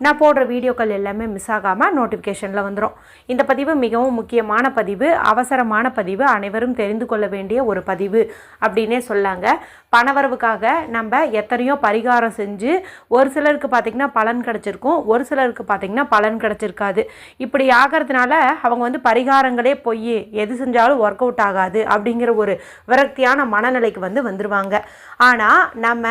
நான் போடுற வீடியோக்கள் எல்லாமே மிஸ் ஆகாமல் நோட்டிஃபிகேஷனில் வந்துடும் இந்த பதிவு மிகவும் முக்கியமான பதிவு. அவசரமான பதிவு. அனைவரும் தெரிந்து கொள்ள வேண்டிய ஒரு பதிவு அப்படின்னே சொல்லாங்க. பணவரவுக்காக நம்ம எத்தனையோ பரிகாரம் செஞ்சு ஒரு சிலருக்கு பார்த்திங்கன்னா பலன் கிடச்சிருக்கும். ஒரு சிலருக்கு பார்த்திங்கன்னா பலன் கிடச்சிருக்காது. இப்படி ஆகிறதுனால அவங்க வந்து பரிகாரங்களே பொய் எது செஞ்சாலும் ஒர்க் அவுட் ஆகாது அப்படிங்கிற ஒரு விரக்தியான மனநிலைக்கு வந்து வந்துடுவாங்க ஆனால் நம்ம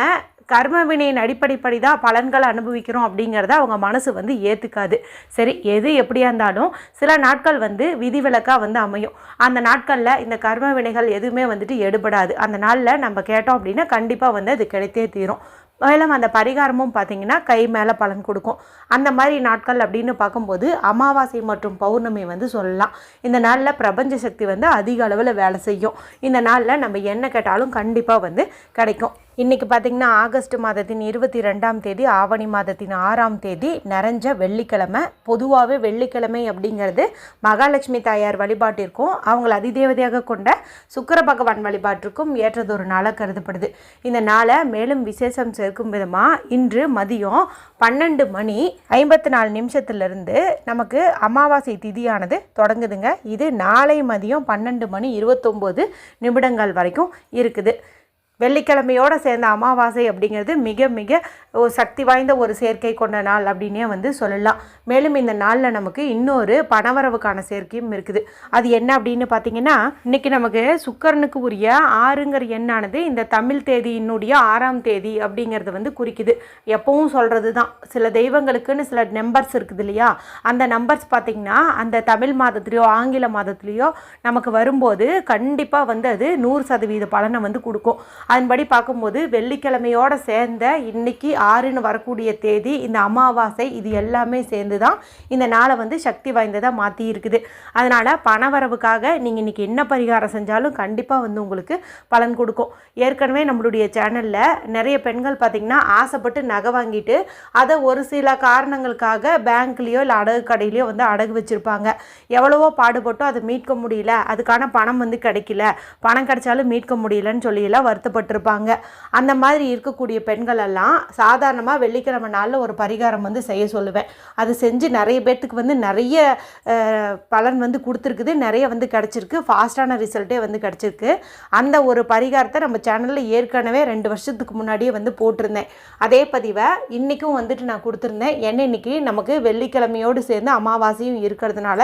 கர்ம வினையின் அடிப்படைப்படி தான் பலன்களை அனுபவிக்கிறோம் அப்படிங்கிறத அவங்க மனசு வந்து ஏற்றுக்காது சரி எது எப்படியா இருந்தாலும் சில நாட்கள் வந்து விதிவிலக்காக வந்து அமையும். அந்த நாட்களில் இந்த கர்ம வினைகள் எதுவுமே வந்துட்டு எடுபடாது. அந்த நாளில் நம்ம கேட்டோம் அப்படின்னா கண்டிப்பாக வந்து அது கிடைத்தே தீரும். மேலும் அந்த பரிகாரமும் பார்த்திங்கன்னா கை மேலே பலன் கொடுக்கும். அந்த மாதிரி நாட்கள் அப்படின்னு பார்க்கும்போது அமாவாசை மற்றும் பௌர்ணமி வந்து சொல்லலாம். இந்த நாளில் பிரபஞ்ச சக்தி வந்து அதிக அளவில் வேலை செய்யும். இந்த நாளில் நம்ம என்ன கேட்டாலும் கண்டிப்பாக வந்து கிடைக்கும். இன்றைக்கி பார்த்திங்கன்னா ஆகஸ்ட் மாதத்தின் இருபத்தி ரெண்டாம் தேதி ஆவணி மாதத்தின் ஆறாம் தேதி நிறைஞ்ச வெள்ளிக்கிழமை. பொதுவாகவே வெள்ளிக்கிழமை அப்படிங்கிறது மகாலட்சுமி தாயார் வழிபாட்டிற்கும் அவங்கள அதிதேவதையாக கொண்ட சுக்கர பகவான் வழிபாட்டிற்கும் ஏற்றதொரு நாளாக கருதப்படுது. இந்த நாளை மேலும் விசேஷம் சேர்க்கும் விதமாக இன்று மதியம் பன்னெண்டு மணி ஐம்பத்தி நாலு நிமிஷத்துலேருந்து நமக்கு அமாவாசை திதியானது தொடங்குதுங்க. இது நாளை மதியம் பன்னெண்டு மணி இருபத்தொம்போது நிமிடங்கள் வரைக்கும் இருக்குது. வெள்ளிக்கிழமையோடு சேர்ந்த அமாவாசை அப்படிங்கிறது மிக மிக ஒரு சக்தி வாய்ந்த ஒரு சேர்க்கை கொண்ட நாள் அப்படின்னே வந்து சொல்லலாம். மேலும் இந்த நாளில் நமக்கு இன்னொரு பணவரவுக்கான சேர்க்கையும் இருக்குது. அது என்ன அப்படின்னு பார்த்தீங்கன்னா இன்னைக்கு நமக்கு சுக்கரனுக்கு உரிய ஆறுங்கிற எண்ணானது இந்த தமிழ் தேதியினுடைய ஆறாம் தேதி அப்படிங்கிறது வந்து குறிக்குது. எப்பவும் சொல்கிறது தான் சில தெய்வங்களுக்குன்னு சில நம்பர்ஸ் இருக்குது இல்லையா? அந்த நம்பர்ஸ் பார்த்திங்கன்னா அந்த தமிழ் மாதத்துலேயோ ஆங்கில மாதத்துலேயோ நமக்கு வரும்போது கண்டிப்பாக வந்து அது நூறு சதவீத பலனை வந்து கொடுக்கும். அதன்படி பார்க்கும்போது வெள்ளிக்கிழமையோடு சேர்ந்த இன்னைக்கு ஆறுன்னு வரக்கூடிய தேதி இந்த அமாவாசை இது எல்லாமே சேர்ந்து தான் இந்த நாளை வந்து சக்தி வாய்ந்ததாக மாற்றி இருக்குது. அதனால் பணவரவுக்காக நீங்கள் இன்றைக்கி என்ன பரிகாரம் செஞ்சாலும் கண்டிப்பாக வந்து உங்களுக்கு பலன் கொடுக்கும். ஏற்கனவே நம்மளுடைய சேனலில் நிறைய பெண்கள் பார்த்திங்கன்னா ஆசைப்பட்டு நகை வாங்கிட்டு அதை ஒரு சில காரணங்களுக்காக பேங்க்லேயோ இல்லை அடகு கடையிலையோ வந்து அடகு வச்சுருப்பாங்க. எவ்வளவோ பாடுபட்டோ அதை மீட்க முடியல. அதுக்கான பணம் வந்து கிடைக்கல. பணம் கிடைச்சாலும் மீட்க முடியலன்னு சொல்லியெல்லாம் வருத்தப்பட்டிருப்பாங்க அந்த மாதிரி இருக்கக்கூடிய பெண்கள் எல்லாம் சாதாரணமாக வெள்ளிக்கிழமை நாளில் ஒரு பரிகாரம் வந்து செய்ய சொல்லுவேன். அது செஞ்சு நிறைய பேர்த்துக்கு வந்து நிறைய பலன் வந்து கொடுத்துருக்குது. நிறைய வந்து கிடச்சிருக்கு. ஃபாஸ்ட்டான ரிசல்ட்டே வந்து கிடச்சிருக்கு. அந்த ஒரு பரிகாரத்தை நம்ம சேனலில் ஏற்கனவே ரெண்டு வருஷத்துக்கு முன்னாடியே வந்து போட்டிருந்தேன். அதே பதிவை இன்றைக்கும் வந்துட்டு நான் கொடுத்துருந்தேன். என்ன இன்னைக்கு நமக்கு வெள்ளிக்கிழமையோடு சேர்ந்து அமாவாசையும் இருக்கிறதுனால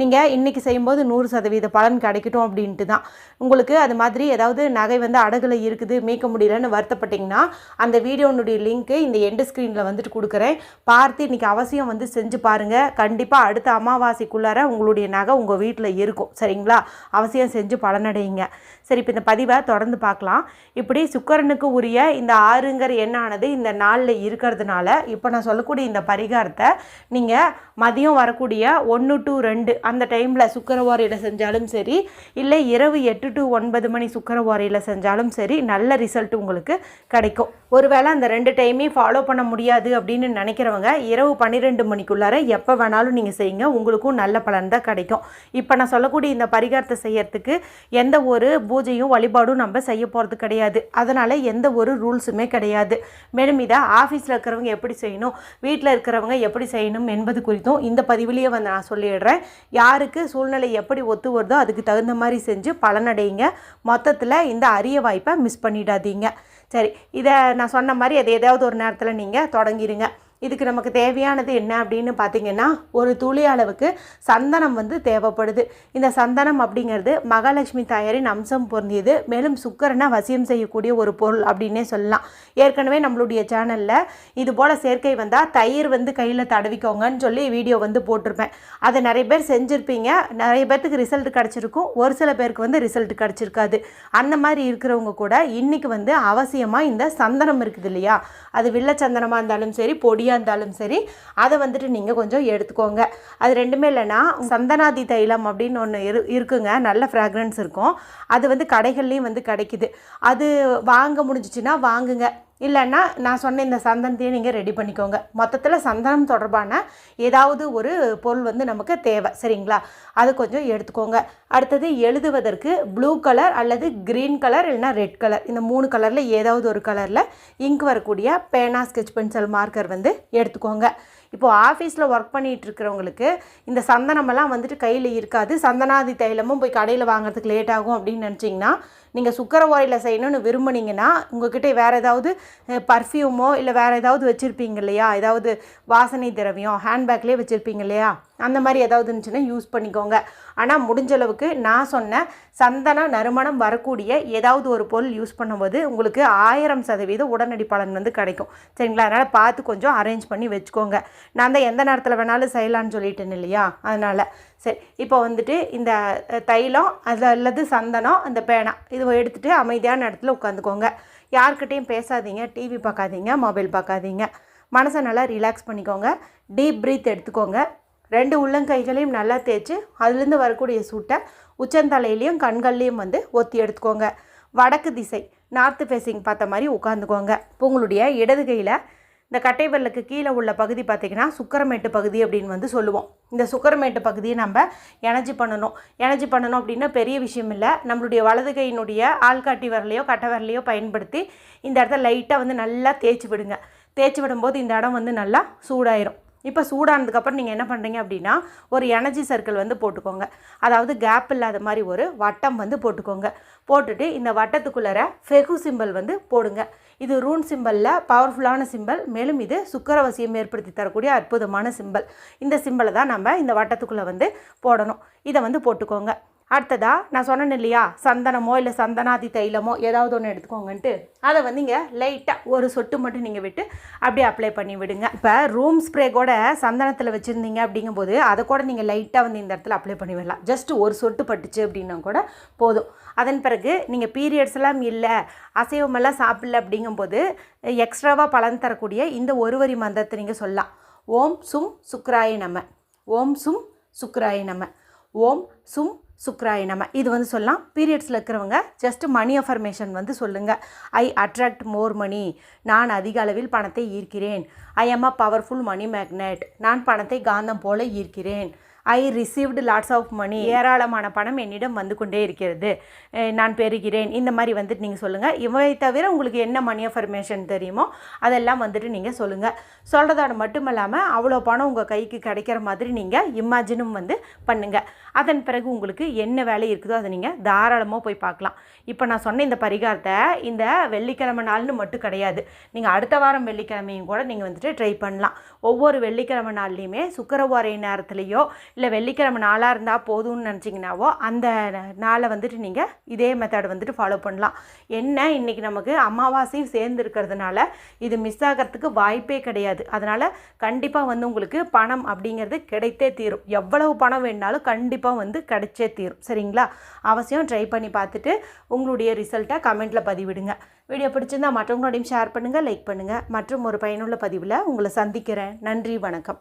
நீங்கள் இன்றைக்கி செய்யும்போது நூறு சதவீத பலன் கிடைக்கட்டும் அப்படின்ட்டு தான். உங்களுக்கு அது மாதிரி ஏதாவது நகை வந்து அடகுல இருக்குது மீட்க முடியலன்னு வருத்தப்பட்டிங்கன்னா அந்த வீடியோனுடைய லிங்க்கு இந்த எண்டு ஸ்க்ரீனில் வந்துட்டு கொடுக்குறேன். பார்த்து இன்றைக்கி அவசியம் வந்து செஞ்சு பாருங்கள் கண்டிப்பாக அடுத்த அமாவாசைக்குள்ளார உங்களுடைய நகை உங்கள் வீட்டில் இருக்கும். சரிங்களா? அவசியம் செஞ்சு பலனடையுங்க. சரி இப்போ இந்த பதிவை தொடர்ந்து பார்க்கலாம். இப்படி சுக்கரனுக்கு உரிய இந்த ஆறுங்கிற எண்ணானது இந்த நாளில் இருக்கிறதுனால இப்போ நான் சொல்லக்கூடிய இந்த பரிகாரத்தை நீங்கள் மதியம் வரக்கூடிய ஒன்று டு ரெண்டு அந்த டைமில் சுக்கரவாரையில் செஞ்சாலும் சரி இல்லை இரவு எட்டு டு ஒன்பது மணி சுக்கரவாரையில் செஞ்சாலும் சரி நல்ல ரிசல்ட் உங்களுக்கு கிடைக்கும். ஒருவேளை அந்த ரெண்டு டைமே ஃபாலோ பண்ண முடியாது அப்படின்னு நினைக்கிறவங்க இரவு பன்னிரெண்டு மணிக்குள்ளார எப்போ வேணாலும் நீங்கள் செய்யுங்க. உங்களுக்கும் நல்ல பலன் தான் கிடைக்கும். இப்போ நான் சொல்லக்கூடிய இந்த பரிகாரத்தை செய்யறதுக்கு எந்த ஒரு பூஜையும் வழிபாடும் நம்ம செய்ய போகிறது கிடையாது. அதனால் எந்த ஒரு ரூல்ஸுமே கிடையாது. மேலும் இதை ஆஃபீஸில் இருக்கிறவங்க எப்படி செய்யணும் வீட்டில் இருக்கிறவங்க எப்படி செய்யணும் என்பது குறித்தும் இந்த பதிவிலேயே வந்து நான் சொல்லிடுறேன். யாருக்கு சூழ்நிலை எப்படி ஒத்து வருதோ அதுக்கு தகுந்த மாதிரி செஞ்சு பலனடையுங்க. மொத்தத்தில் இந்த அரிய வாய்ப்பை மிஸ் பண்ணிடாதீங்க. சரி இதை நான் சொன்ன மாதிரி அது ஏதாவது ஒரு நேரத்தில் நீங்கள் தொடங்கிடுங்க இதுக்கு நமக்கு தேவையானது என்ன அப்படின்னு பார்த்தீங்கன்னா ஒரு துளி அளவுக்கு சந்தனம் வந்து தேவைப்படுது. இந்த சந்தனம் அப்படிங்கிறது மகாலட்சுமி தாயாரின் அம்சம் பொருந்தியது. மேலும் சுக்கரனை வசியம் செய்யக்கூடிய ஒரு பொருள் அப்படின்னே சொல்லலாம். ஏற்கனவே நம்மளுடைய சேனலில் இது போல் சேர்க்கை வந்தால் தயிர் வந்து கையில் தடவிக்கோங்கன்னு சொல்லி வீடியோ வந்து போட்டிருப்பேன். அதை நிறைய பேர் செஞ்சுருப்பீங்க. நிறைய பேர்த்துக்கு ரிசல்ட் கிடச்சிருக்கும். ஒரு சில பேருக்கு வந்து ரிசல்ட் கிடச்சிருக்காது. அந்த மாதிரி இருக்கிறவங்க கூட இன்றைக்கி வந்து அவசியமாக இந்த சந்தனம் இருக்குது இல்லையா? அது வில்ல சந்தனமாக இருந்தாலும் சரி பொடி பொடியாக இருந்தாலும் சரி அதை வந்துட்டு நீங்கள் கொஞ்சம் எடுத்துக்கோங்க. அது ரெண்டுமே இல்லைன்னா சந்தனாதி தைலம் அப்படின்னு ஒன்று இரு இருக்குங்க. நல்ல ஃப்ராக்ரன்ஸ் இருக்கும். அது வந்து கடைகள்லேயும் வந்து கிடைக்குது. அது வாங்க முடிஞ்சிச்சுன்னா வாங்குங்க. இல்லைன்னா நான் சொன்ன இந்த சந்தனத்தையும் நீங்கள் ரெடி பண்ணிக்கோங்க. மொத்தத்தில் சந்தனம் தொடர்பான ஏதாவது ஒரு பொருள் வந்து நமக்கு தேவை. சரிங்களா? அது கொஞ்சம் எடுத்துக்கோங்க. அடுத்தது எழுதுவதற்கு ப்ளூ கலர் அல்லது க்ரீன் கலர் இல்லைன்னா ரெட் கலர் இந்த மூணு கலரில் ஏதாவது ஒரு கலரில் இங்க் வரக்கூடிய பேனா ஸ்கெச் பென்சில் மார்க்கர் வந்து எடுத்துக்கோங்க. இப்போது ஆஃபீஸில் ஒர்க் பண்ணிகிட்டு இருக்கிறவங்களுக்கு இந்த சந்தனமெல்லாம் வந்துட்டு கையில் இருக்காது. சந்தனாதி தைலமும் போய் கடையில் வாங்குறதுக்கு லேட் ஆகும் அப்படின்னு நினச்சிங்கன்னா நீங்கள் சுக்கர ஓரையில் செய்யணும்னு விரும்புனீங்கன்னா உங்ககிட்ட வேறு ஏதாவது பர்ஃப்யூமோ இல்லை வேறு ஏதாவது வச்சுருப்பீங்க இல்லையா? ஏதாவது வாசனை திரவியம் ஹேண்ட்பேக்லேயே வச்சுருப்பீங்க இல்லையா? அந்த மாதிரி ஏதாவது இருந்துச்சுன்னா யூஸ் பண்ணிக்கோங்க. ஆனால் முடிஞ்ச அளவுக்கு நான் சொன்ன சந்தன நறுமணம் வரக்கூடிய ஏதாவது ஒரு பொருள் யூஸ் பண்ணும்போது உங்களுக்கு ஆயிரம் சதவீதம் உடனடி பலன் வந்து கிடைக்கும். சரிங்களா? அதனால் பார்த்து கொஞ்சம் அரேஞ்ச் பண்ணி வச்சுக்கோங்க. நான் தான் எந்த நேரத்தில் வேணாலும் செய்யலான்னு சொல்லிட்டேன் இல்லையா? அதனால் சரி இப்போ வந்துட்டு இந்த தைலம் அது அல்லது சந்தனம் அந்த பேனா இது எடுத்துகிட்டு அமைதியான இடத்துல உட்காந்துக்கோங்க. யார்கிட்டேயும் பேசாதீங்க டிவி பார்க்காதீங்க மொபைல் பார்க்காதீங்க. மனசை நல்லா ரிலாக்ஸ் பண்ணிக்கோங்க. டீப் ப்ரீத் எடுத்துக்கோங்க. ரெண்டு உள்ளங்கைகளையும் நல்லா தேய்ச்சி அதுலேருந்து வரக்கூடிய சூட்டை உச்சந்தலையிலையும் கண்கள்லேயும் வந்து ஒத்தி எடுத்துக்கோங்க. வடக்கு திசை நார்த்து ஃபேஸிங் பார்த்த மாதிரி உட்காந்துக்கோங்க இப்போ உங்களுடைய இடது கையில் இந்த கட்டைவல்லுக்கு கீழே உள்ள பகுதி பார்த்திங்கன்னா சுக்கரமேட்டு பகுதி அப்படின்னு வந்து சொல்லுவோம். இந்த சுக்கரமேட்டு பகுதியை நம்ம எனர்ஜி பண்ணணும். எனர்ஜி பண்ணணும் அப்படின்னா பெரிய விஷயம் இல்லை. நம்மளுடைய வலது கையினுடைய ஆள்காட்டி விரலையோ கட்டை விரலையோ பயன்படுத்தி இந்த இடத்த லைட்டாக வந்து நல்லா தேய்ச்சி விடுங்க. தேய்ச்சி விடும்போது இந்த இடம் வந்து நல்லா சூடாயிரும். இப்போ சூடானதுக்கப்புறம் நீங்கள் என்ன பண்ணுறீங்க அப்படின்னா ஒரு எனர்ஜி சர்க்கிள் வந்து போட்டுக்கோங்க. அதாவது கேப் இல்லாத மாதிரி ஒரு வட்டம் வந்து போட்டுக்கோங்க. போட்டுட்டு இந்த வட்டத்துக்குள்ளார ஃபெகு சிம்பல் வந்து போடுங்க. இது ரூன் சிம்பலில் பவர்ஃபுல்லான சிம்பல் மேலும் இது சுக்கரவசியம் ஏற்படுத்தி தரக்கூடிய அற்புதமான சிம்பல் இந்த சிம்பலை தான் நம்ம இந்த வட்டத்துக்குள்ளே வந்து போடணும். இதை வந்து போட்டுக்கோங்க. அடுத்ததா நான் சொன்னேன் இல்லையா சந்தனமோ இல்லை சந்தனாதி தைலமோ ஏதாவது ஒன்று எடுத்துக்கோங்கன்ட்டு அதை வந்து இங்கே லைட்டாக ஒரு சொட்டு மட்டும் நீங்கள் விட்டு அப்படியே அப்ளை பண்ணி விடுங்க. இப்போ ரூம் ஸ்ப்ரே கூட சந்தனத்தில் வச்சுருந்தீங்க அப்படிங்கும்போது அதை கூட நீங்கள் லைட்டாக வந்து இந்த இடத்துல அப்ளை பண்ணி விடலாம். ஜஸ்ட் ஒரு சொட்டு பட்டுச்சு அப்படின்னா கூட போதும். அதன் பிறகு நீங்கள் பீரியட்ஸ் எல்லாம் இல்லை அசைவமெல்லாம் சாப்பிடல அப்படிங்கும்போது எக்ஸ்ட்ராவாக பலன் தரக்கூடிய இந்த ஒரு வரி மந்திரத்தை நீங்கள் சொல்லலாம். ஓம் சும் சுக்ராய நம. ஓம் சும் சுக்ராய நம. ஓம் சும் சுக்ராய நம இது வந்து சொல்லலாம். பீரியட்ஸில் இருக்கிறவங்க ஜஸ்ட் மணி அஃபர்மேஷன் வந்து சொல்லுங்கள் ஐ அட்ராக்ட் மோர் மணி நான் அதிக அளவில் பணத்தை ஈர்க்கிறேன். I am a powerful money magnet நான் பணத்தை காந்தம் போல ஈர்க்கிறேன். I received lots of money ஏராளமான பணம் என்னிடம் வந்து கொண்டே இருக்கிறது. நான் பெறுகிறேன். இந்த மாதிரி வந்துட்டு நீங்கள் சொல்லுங்கள் இவை தவிர உங்களுக்கு என்ன மணி அஃபர்மேஷன் தெரியுமோ அதெல்லாம் வந்துட்டு நீங்கள் சொல்லுங்கள் சொல்கிறதோட மட்டும் இல்லாமல் அவ்வளோ பணம் உங்கள் கைக்கு கிடைக்கிற மாதிரி நீங்கள் இமேஜினும் வந்து பண்ணுங்கள் அதன் பிறகு உங்களுக்கு என்ன வேலை இருக்குதோ அதை நீங்கள் தாராளமாக போய் பார்க்கலாம். இப்போ நான் சொன்ன இந்த பரிகாரத்தை இந்த வெள்ளிக்கிழமை நாள்னு மட்டும் கிடையாது. நீங்கள் அடுத்த வாரம் வெள்ளிக்கிழமையும் கூட நீங்கள் வந்துட்டு ட்ரை பண்ணலாம். ஒவ்வொரு வெள்ளிக்கிழமை நாள்லையுமே சுக்கரவாரை நேரத்துலையோ இல்லை வெள்ளிக்கிழமை நாளாக இருந்தால் போதும்னு நினச்சிங்கனாவோ அந்த நாளை வந்துட்டு நீங்கள் இதே மெத்தட் வந்துட்டு ஃபாலோ பண்ணலாம். என்ன? இன்றைக்கி நமக்கு அமாவாசையும் சேர்ந்து இருக்கிறதுனால இது மிஸ் ஆகிறதுக்கு வாய்ப்பே கிடையாது. அதனால் கண்டிப்பாக வந்து உங்களுக்கு பணம் அப்படிங்கிறது கிடைத்தே தீரும். எவ்வளவு பணம் வேணுனாலும் கண்டிப்பாக வந்து கிடைச்சே தீரும். சரிங்களா? அவசியம் ட்ரை பண்ணி பார்த்துட்டு உங்களுடைய ரிசல்ட்டை கமெண்ட்டில் பதிவிடுங்க. வீடியோ பிடிச்சிருந்தா மற்றவங்களோடையும் ஷேர் பண்ணுங்கள் லைக் பண்ணுங்கள் மற்றும் ஒரு பயனுள்ள பதிவில் உங்களை சந்திக்கிறேன். நன்றி வணக்கம்.